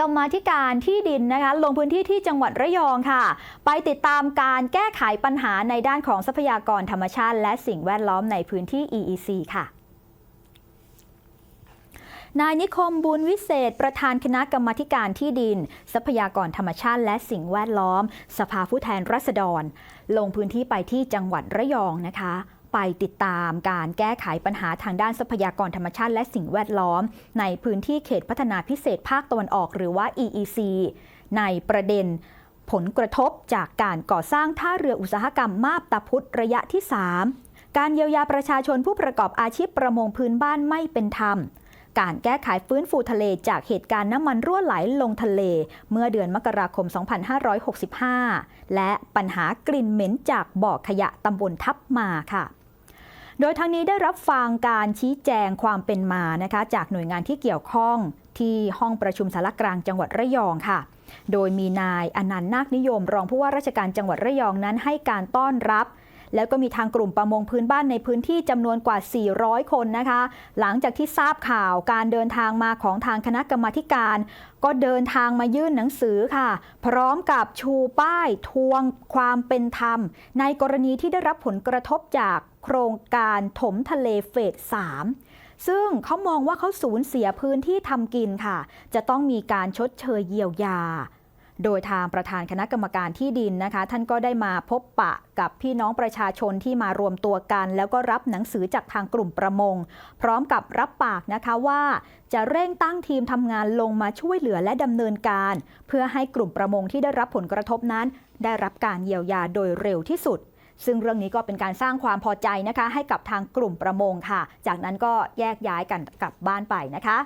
กรรมาธิการที่ดินนะคะลงพื้นที่ที่จังหวัดระยองค่ะ ไปติดตามการแก้ไขปัญหาในด้านของทรัพยากรธรรมชาติ และสิ่งแวดล้อมในพื้นที่ EEC ค่ะนายนิคมบุญวิเศษ ประธานคณะกรรมธิการที่ดิน ทรัพยากรธรรมชาติและสิ่งแวดล้อม สภาผู้แทนราษฎร ลงพื้นที่ไปที่จังหวัดระยองนะคะ ไปติดตามการแก้ไขปัญหาทางด้านทรัพยากรธรรมชาติและสิ่งแวดล้อม ในพื้นที่เขตพัฒนาพิเศษภาคตะวันออกหรือว่า EEC ในประเด็นผลกระทบจากการก่อสร้างท่าเรืออุตสาหกรรมมาบตาพุธระยะที่ 3 การเยียวยาประชาชนผู้ประกอบอาชีพประมงพื้นบ้านไม่เป็นธรรม การแก้ไขฟื้นฟูทะเลจากเหตุการณ์น้ำมันรั่วไหลลงทะเล เมื่อเดือนมกราคม 2565 และปัญหากลิ่นเหม็นจากบ่อขยะตำบลทับมาค่ะ โดยทั้งนี้ได้รับฟังการชี้แจงความเป็นมานะคะจากหน่วยงานที่เกี่ยวข้องที่ห้องประชุมสารกลางจังหวัดระยองค่ะ โดยมีนายอนันต์นาคนิยม รองผู้ว่าราชการจังหวัดระยองนั้นให้การต้อนรับ แล้วก็มีทางกลุ่มประมงพื้นบ้านในพื้นที่จำนวนกว่า 400 คนนะคะ หลังจากที่ทราบข่าวการเดินทางมาของทางคณะกรรมาการก็เดินทางมายื่นหนังสือค่ะ พร้อมกับชูป้ายทวงความเป็นธรรม ในกรณีที่ได้รับผลกระทบจากโครงการถมทะเลเฟส 3 ซึ่งเขามองว่าเขาสูญเสียพื้นที่ทำกินค่ะ จะต้องมีการชดเชยเยียวยา โดยทางประธานคณะกรรมการที่ดินนะคะ ท่านก็ได้มาพบปะกับพี่น้องประชาชนที่มารวมตัวกัน แล้วก็รับหนังสือจากทางกลุ่มประมง พร้อมกับรับปากนะคะว่า จะเร่งตั้งทีมทำงานลงมาช่วยเหลือและดำเนินการ เพื่อให้กลุ่มประมงที่ได้รับผลกระทบนั้น ได้รับการเยียวยาโดยเร็วที่สุดซึ่งเรื่องนี้ก็เป็นการสร้างความพอใจนะคะ ให้กับทางกลุ่มประมงค่ะ จากนั้นก็แยกย้ายกันกลับบ้านไปนะคะ